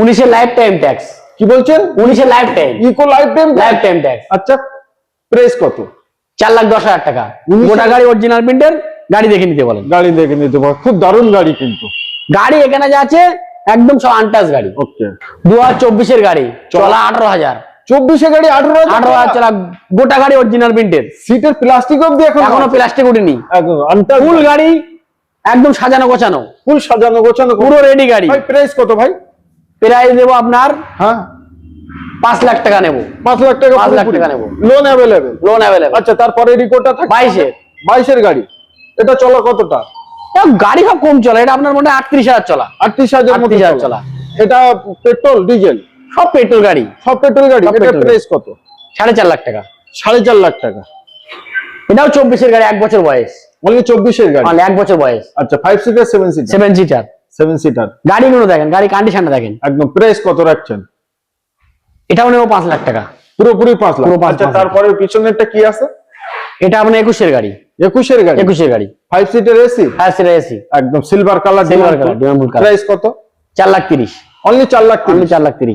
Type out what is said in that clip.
উনিশের life time tax কি বলছেন? উনিশের life time eco life time life time tax আচ্ছা প্রেস কত? চার লাখ দশ হাজার টাকা। গোটা গাড়ি অরিজিনাল প্রিন্টের গাড়ি দেখে নিতে বলেন। গাড়ি দেখে নিতে পারো খুব দারুণ গাড়ি কিন্তু। গাড়ি এখানে যা আছে একদম সব আনটাস গাড়ি। ওকে। দু হাজার চব্বিশের গাড়ি চলা আঠারো হাজার। চব্বিশে গাড়ি আঠারো আঠারো হাজার চলা গোটা গাড়ি অরিজিনাল প্রিন্টের সিটের প্লাস্টিক অব্দি এখন এখনও প্লাস্টিক উঠিনি। ফুল গাড়ি। একদম সাজানো গোছানো। ফুল সাজানো গোছানো। পুরো রেডি গাড়ি। প্রাইস কত ভাই? প্রাইস দেবো আপনার হ্যাঁ। পাঁচ লাখ টাকা নেব। পাঁচ লাখ টাকা পাঁচ লাখ টাকা নেব। লোন অ্যাভেলেবেল লোন অ্যাভেলেবেল আচ্ছা তারপরে রিকোটা থাকে বাইশের। বাইশের গাড়ি। এটা চলা কতটা? গাড়ি সব কম চলে এটা আপনার মনে হয় আটত্রিশ হাজার চলা। আটত্রিশ হাজার মতো 38,000 চলা। এটা পেট্রোল ডিজেল? সব পেট্রোল গাড়ি। সব পেট্রোল গাড়ি? এটা প্রাইস কত? সাড়ে চার লাখ টাকা। সাড়ে চার লাখ টাকা। এটাও চব্বিশের গাড়ি এক বছর বয়স। অনলি চব্বিশের গাড়ি। মানে এক বছর বয়স। আচ্ছা five seater seven seater seven seater seven seater গাড়িগুলো দেখেন গাড়ি কন্ডিশনটা দেখেন। একদম প্রাইস কত রাখছেন? এটাও নেব পাঁচ লাখ টাকা। পুরোপুরি পাঁচ লাখ। আচ্ছা। তারপরে পিছনেরটা কি আছে? এটা আপনার একুশের গাড়ি। একুশের গাড়ি? একুশের গাড়ি। Five seater AC five seater AC একদম silver colour silver colour color। Price কত? চার লাখ তিরিশ। অনলি চার লাখ অনলি চার লাখ তিরিশ।